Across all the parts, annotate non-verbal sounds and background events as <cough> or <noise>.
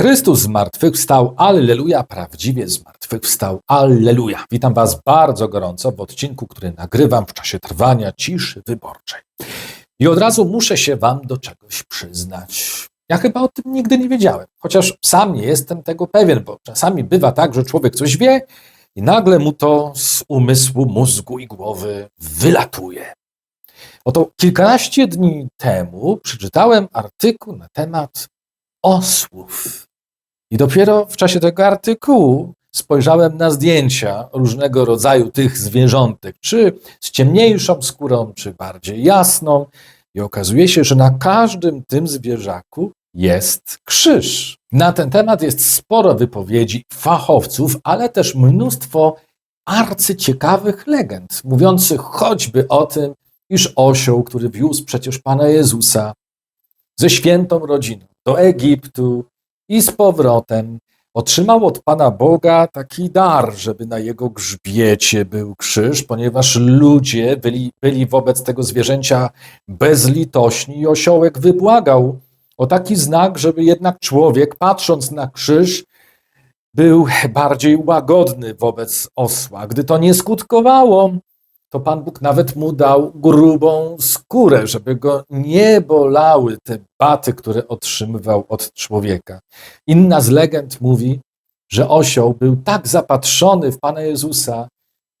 Chrystus zmartwychwstał, alleluja, prawdziwie zmartwychwstał, alleluja. Witam Was bardzo gorąco w odcinku, który nagrywam w czasie trwania ciszy wyborczej. I od razu muszę się Wam do czegoś przyznać. Ja chyba o tym nigdy nie wiedziałem, chociaż sam nie jestem tego pewien, bo czasami bywa tak, że człowiek coś wie i nagle mu to z umysłu, mózgu i głowy wylatuje. Oto kilkanaście dni temu przeczytałem artykuł na temat osłów. I dopiero w czasie tego artykułu spojrzałem na zdjęcia różnego rodzaju tych zwierzątek, czy z ciemniejszą skórą, czy bardziej jasną. I okazuje się, że na każdym tym zwierzaku jest krzyż. Na ten temat jest sporo wypowiedzi fachowców, ale też mnóstwo arcyciekawych legend, mówiących choćby o tym, iż osioł, który wiózł przecież Pana Jezusa ze świętą rodziną do Egiptu i z powrotem, otrzymał od Pana Boga taki dar, żeby na jego grzbiecie był krzyż, ponieważ ludzie byli, byli wobec tego zwierzęcia bezlitośni i osiołek wybłagał o taki znak, żeby jednak człowiek, patrząc na krzyż, był bardziej łagodny wobec osła. Gdy to nie skutkowało, to Pan Bóg nawet mu dał grubą skórę, żeby go nie bolały te baty, które otrzymywał od człowieka. Inna z legend mówi, że osioł był tak zapatrzony w Pana Jezusa,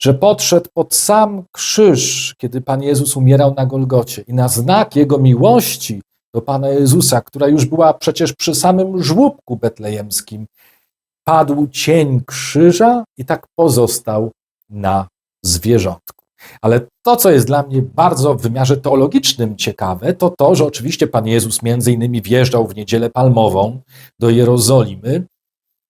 że podszedł pod sam krzyż, kiedy Pan Jezus umierał na Golgocie. I na znak jego miłości do Pana Jezusa, która już była przecież przy samym żłóbku betlejemskim, padł cień krzyża i tak pozostał na zwierzątku. Ale to, co jest dla mnie bardzo w wymiarze teologicznym ciekawe, to to, że oczywiście Pan Jezus między innymi wjeżdżał w niedzielę palmową do Jerozolimy,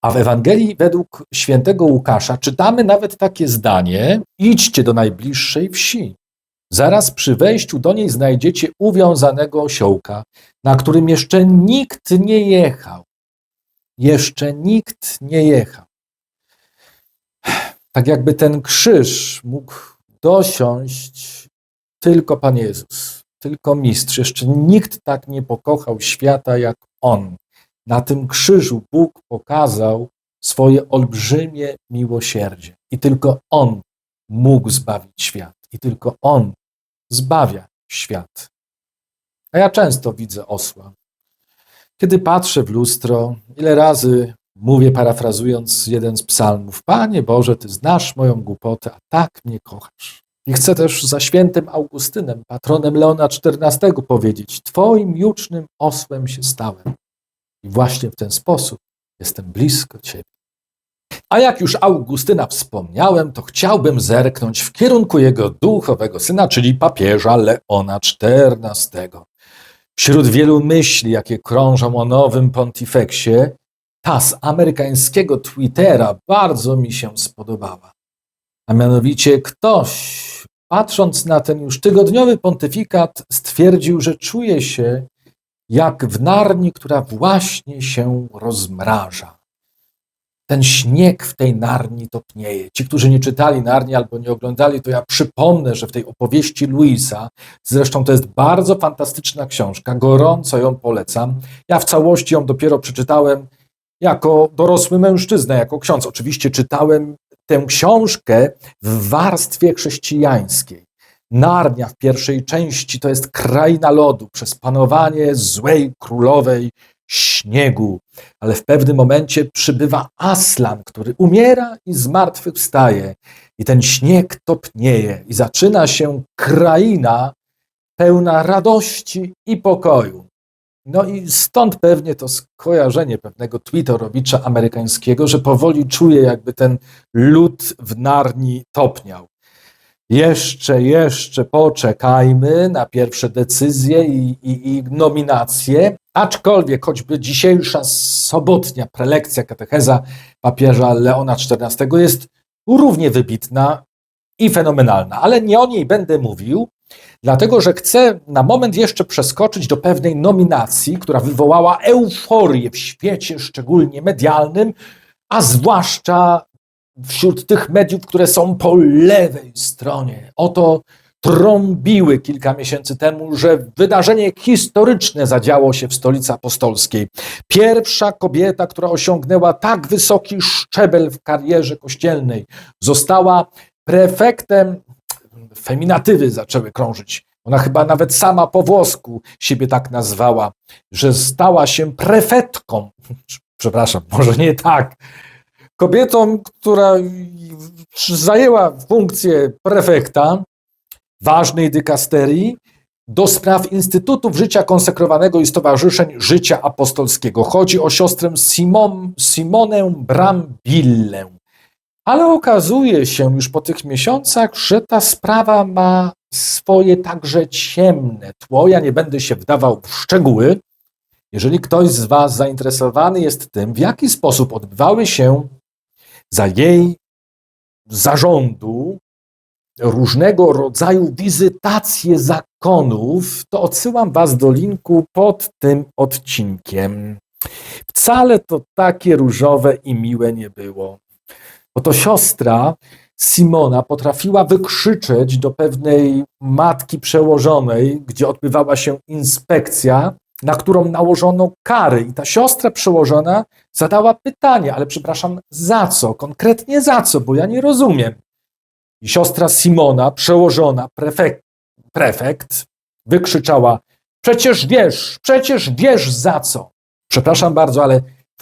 a w Ewangelii według świętego Łukasza czytamy nawet takie zdanie: idźcie do najbliższej wsi. Zaraz przy wejściu do niej znajdziecie uwiązanego osiołka, na którym jeszcze nikt nie jechał. Jeszcze nikt nie jechał. Tak jakby ten krzyż mógł dosiąść tylko Pan Jezus, tylko mistrz. Jeszcze nikt tak nie pokochał świata jak On. Na tym krzyżu Bóg pokazał swoje olbrzymie miłosierdzie. I tylko On mógł zbawić świat. I tylko On zbawia świat. A ja często widzę osła. Kiedy patrzę w lustro, ile razy mówię, parafrazując jeden z psalmów: Panie Boże, Ty znasz moją głupotę, a tak mnie kochasz. I chcę też za świętym Augustynem, patronem Leona XIV, powiedzieć: Twoim jucznym osłem się stałem. I właśnie w ten sposób jestem blisko Ciebie. A jak już Augustyna wspomniałem, to chciałbym zerknąć w kierunku jego duchowego syna, czyli papieża Leona XIV. Wśród wielu myśli, jakie krążą o nowym pontifeksie, ta z amerykańskiego Twittera bardzo mi się spodobała. A mianowicie ktoś, patrząc na ten już tygodniowy pontyfikat, stwierdził, że czuje się jak w narni, która właśnie się rozmraża ten śnieg w tej Narni topnieje. Ci, którzy nie czytali Narni albo nie oglądali, to ja przypomnę, że w tej opowieści Luisa, zresztą to jest bardzo fantastyczna książka, gorąco ją polecam. Ja w całości ją dopiero przeczytałem jako dorosły mężczyzna, jako ksiądz. Oczywiście czytałem tę książkę w warstwie chrześcijańskiej. Narnia w pierwszej części to jest kraina lodu przez panowanie złej królowej śniegu, ale w pewnym momencie przybywa Aslan, który umiera i zmartwychwstaje. I ten śnieg topnieje i zaczyna się kraina pełna radości i pokoju. No i stąd pewnie to skojarzenie pewnego twitterowicza amerykańskiego, że powoli czuje, jakby ten lód w Narni topniał. Jeszcze, jeszcze poczekajmy na pierwsze decyzje i, i, i nominacje, aczkolwiek choćby dzisiejsza sobotnia prelekcja katecheza papieża Leona XIV jest równie wybitna i fenomenalna, ale nie o niej będę mówił, dlatego że chcę na moment jeszcze przeskoczyć do pewnej nominacji, która wywołała euforię w świecie, szczególnie medialnym, a zwłaszcza wśród tych mediów, które są po lewej stronie. Oto trąbiły kilka miesięcy temu, że wydarzenie historyczne zadziało się w stolicy apostolskiej. Pierwsza kobieta, która osiągnęła tak wysoki szczebel w karierze kościelnej, została prefektem, feminatywy zaczęły krążyć. Ona chyba nawet sama po włosku siebie tak nazwała, że stała się prefetką. Przepraszam, może nie tak. Kobietą, która zajęła funkcję prefekta ważnej dykasterii do spraw Instytutów Życia Konsekrowanego i Stowarzyszeń Życia Apostolskiego. Chodzi o siostrę Simon, Simonę Brambillę. Ale okazuje się już po tych miesiącach, że ta sprawa ma swoje także ciemne tło. Ja nie będę się wdawał w szczegóły. Jeżeli ktoś z Was zainteresowany jest tym, w jaki sposób odbywały się za jej zarządu różnego rodzaju wizytacje zakonów, to odsyłam Was do linku pod tym odcinkiem. Wcale to takie różowe i miłe nie było. Oto siostra Simona potrafiła wykrzyczeć do pewnej matki przełożonej, gdzie odbywała się inspekcja, na którą nałożono kary. I ta siostra przełożona zadała pytanie, ale przepraszam, za co? Konkretnie za co? Bo ja nie rozumiem. I siostra Simona, przełożona, prefekt, prefekt wykrzyczała: Przecież wiesz, przecież wiesz za co. Przepraszam bardzo, ale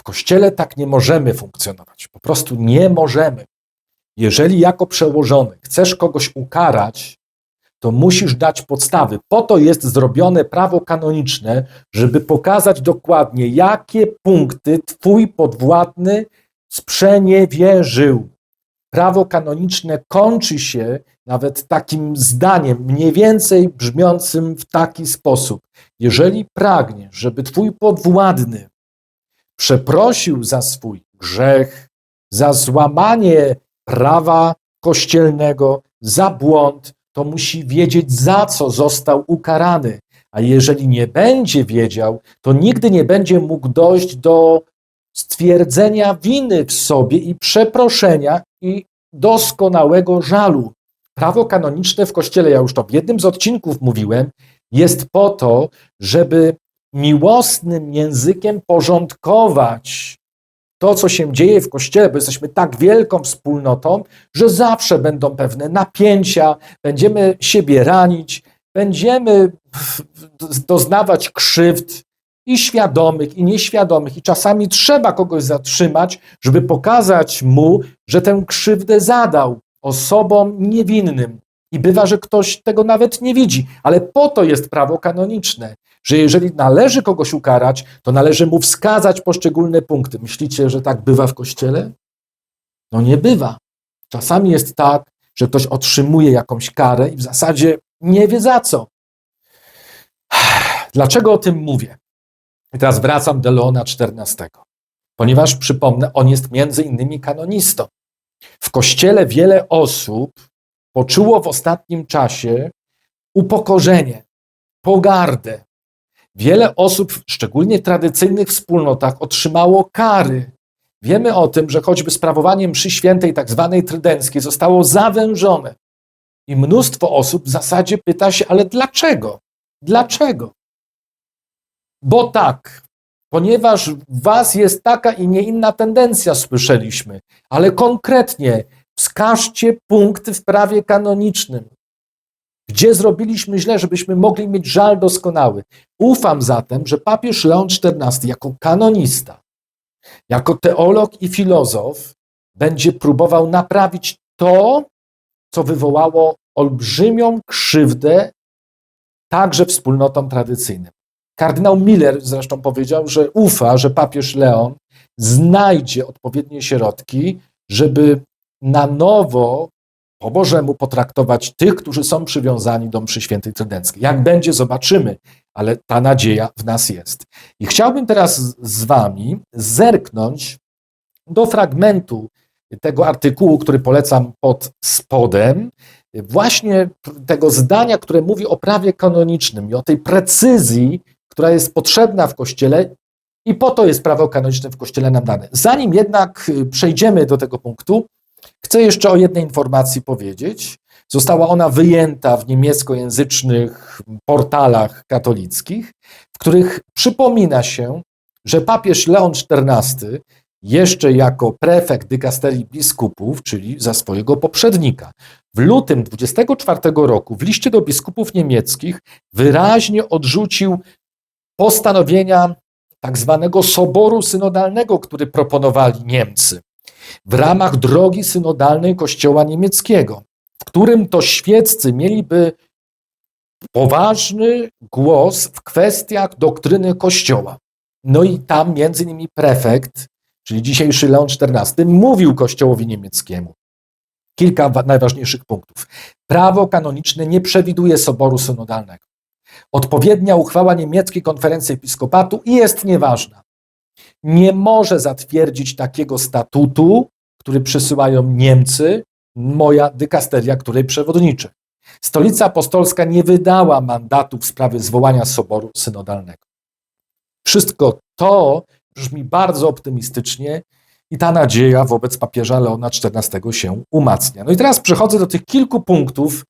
kościele tak nie możemy funkcjonować. Po prostu nie możemy. Jeżeli jako przełożony chcesz kogoś ukarać, to musisz dać podstawy. Po to jest zrobione prawo kanoniczne, żeby pokazać dokładnie, jakie punkty twój podwładny sprzeniewierzył. Prawo kanoniczne kończy się nawet takim zdaniem, mniej więcej brzmiącym w taki sposób. Jeżeli pragniesz, żeby twój podwładny przeprosił za swój grzech, za złamanie prawa kościelnego, za błąd, to musi wiedzieć, za co został ukarany. A jeżeli nie będzie wiedział, to nigdy nie będzie mógł dojść do stwierdzenia winy w sobie i przeproszenia i doskonałego żalu. Prawo kanoniczne w Kościele, ja już to w jednym z odcinków mówiłem, jest po to, żeby miłosnym językiem porządkować to, co się dzieje w Kościele, bo jesteśmy tak wielką wspólnotą, że zawsze będą pewne napięcia, będziemy siebie ranić, będziemy doznawać krzywd i świadomych, i nieświadomych, i czasami trzeba kogoś zatrzymać, żeby pokazać mu, że tę krzywdę zadał osobom niewinnym. I bywa, że ktoś tego nawet nie widzi, ale po to jest prawo kanoniczne, że jeżeli należy kogoś ukarać, to należy mu wskazać poszczególne punkty. Myślicie, że tak bywa w kościele? No nie bywa. Czasami jest tak, że ktoś otrzymuje jakąś karę i w zasadzie nie wie za co. <sighs> Dlaczego o tym mówię? I teraz wracam do Leona XIV. Ponieważ, przypomnę, on jest między innymi kanonistą. W kościele wiele osób poczuło w ostatnim czasie upokorzenie, pogardę. Wiele osób, szczególnie w tradycyjnych wspólnotach, otrzymało kary. Wiemy o tym, że choćby sprawowanie mszy świętej, tak zwanej trydenckiej, zostało zawężone. I mnóstwo osób w zasadzie pyta się, ale dlaczego? Dlaczego? Bo tak, ponieważ w was jest taka i nie inna tendencja, słyszeliśmy, ale konkretnie wskażcie punkty w prawie kanonicznym, gdzie zrobiliśmy źle, żebyśmy mogli mieć żal doskonały. Ufam zatem, że papież Leon XIV jako kanonista, jako teolog i filozof będzie próbował naprawić to, co wywołało olbrzymią krzywdę także wspólnotom tradycyjnym. Kardynał Miller zresztą powiedział, że ufa, że papież Leon znajdzie odpowiednie środki, żeby na nowo po Bożemu potraktować tych, którzy są przywiązani do mszy świętej trydenckiej. Jak będzie, zobaczymy, ale ta nadzieja w nas jest. I chciałbym teraz z wami zerknąć do fragmentu tego artykułu, który polecam pod spodem, właśnie tego zdania, które mówi o prawie kanonicznym i o tej precyzji, która jest potrzebna w Kościele i po to jest prawo kanoniczne w Kościele nam dane. Zanim jednak przejdziemy do tego punktu, chcę jeszcze o jednej informacji powiedzieć. Została ona wyjęta w niemieckojęzycznych portalach katolickich, w których przypomina się, że papież Leon XIV jeszcze jako prefekt dykasterii biskupów, czyli za swojego poprzednika. W lutym 24 roku w liście do biskupów niemieckich wyraźnie odrzucił postanowienia tak zwanego soboru synodalnego, który proponowali Niemcy w ramach drogi synodalnej Kościoła niemieckiego, w którym to świeccy mieliby poważny głos w kwestiach doktryny Kościoła. No i tam między innymi prefekt, czyli dzisiejszy Leon XIV, mówił Kościołowi niemieckiemu kilka najważniejszych punktów. Prawo kanoniczne nie przewiduje soboru synodalnego. Odpowiednia uchwała niemieckiej konferencji episkopatu jest nieważna. Nie może zatwierdzić takiego statutu, który przysyłają Niemcy, moja dykasteria, której przewodniczę. Stolica Apostolska nie wydała mandatu w sprawie zwołania soboru synodalnego. Wszystko to brzmi bardzo optymistycznie i ta nadzieja wobec papieża Leona XIV się umacnia. No i teraz przechodzę do tych kilku punktów,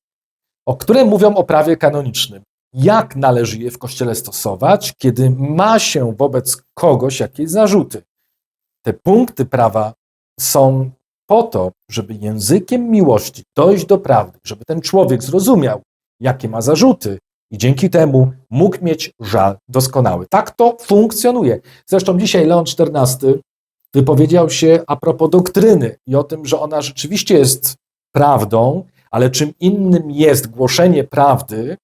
o które mówią o prawie kanonicznym. Jak należy je w Kościele stosować, kiedy ma się wobec kogoś jakieś zarzuty? Te punkty prawa są po to, żeby językiem miłości dojść do prawdy, żeby ten człowiek zrozumiał, jakie ma zarzuty i dzięki temu mógł mieć żal doskonały. Tak to funkcjonuje. Zresztą dzisiaj Leon XIV wypowiedział się a propos doktryny i o tym, że ona rzeczywiście jest prawdą, ale czym innym jest głoszenie prawdy,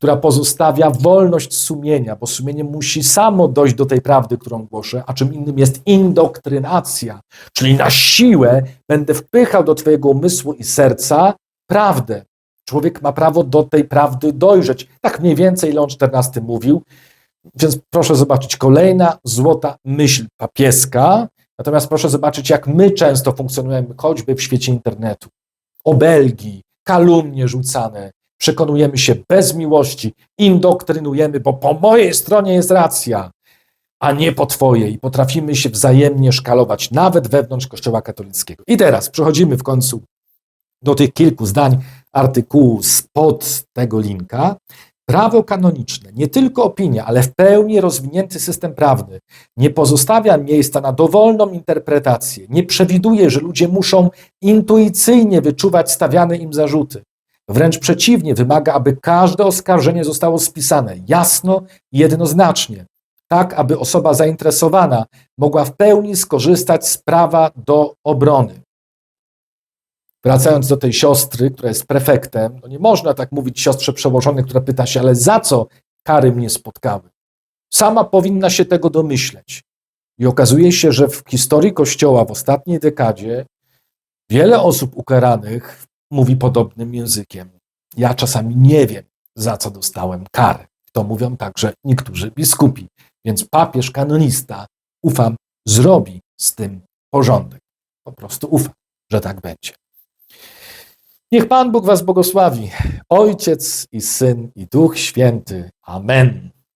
która pozostawia wolność sumienia, bo sumienie musi samo dojść do tej prawdy, którą głoszę, a czym innym jest indoktrynacja, czyli na siłę będę wpychał do Twojego umysłu i serca prawdę. Człowiek ma prawo do tej prawdy dojrzeć. Tak mniej więcej Leon XIV mówił. Więc proszę zobaczyć, kolejna złota myśl papieska. Natomiast proszę zobaczyć, jak my często funkcjonujemy, choćby w świecie internetu. Obelgi, kalumnie rzucane, przekonujemy się bez miłości, indoktrynujemy, bo po mojej stronie jest racja, a nie po twojej. Potrafimy się wzajemnie szkalować, nawet wewnątrz Kościoła katolickiego. I teraz przechodzimy w końcu do tych kilku zdań artykułu spod tego linka. Prawo kanoniczne, nie tylko opinia, ale w pełni rozwinięty system prawny, nie pozostawia miejsca na dowolną interpretację, nie przewiduje, że ludzie muszą intuicyjnie wyczuwać stawiane im zarzuty. Wręcz przeciwnie, wymaga, aby każde oskarżenie zostało spisane jasno i jednoznacznie, tak aby osoba zainteresowana mogła w pełni skorzystać z prawa do obrony. Wracając do tej siostry, która jest prefektem, no nie można tak mówić siostrze przełożonej, która pyta się, ale za co kary mnie spotkały? Sama powinna się tego domyśleć. I okazuje się, że w historii Kościoła w ostatniej dekadzie wiele osób ukaranych mówi podobnym językiem. Ja czasami nie wiem, za co dostałem karę. To mówią także niektórzy biskupi. Więc papież kanonista, ufam, zrobi z tym porządek. Po prostu ufam, że tak będzie. Niech Pan Bóg Was błogosławi, Ojciec i Syn i Duch Święty. Amen.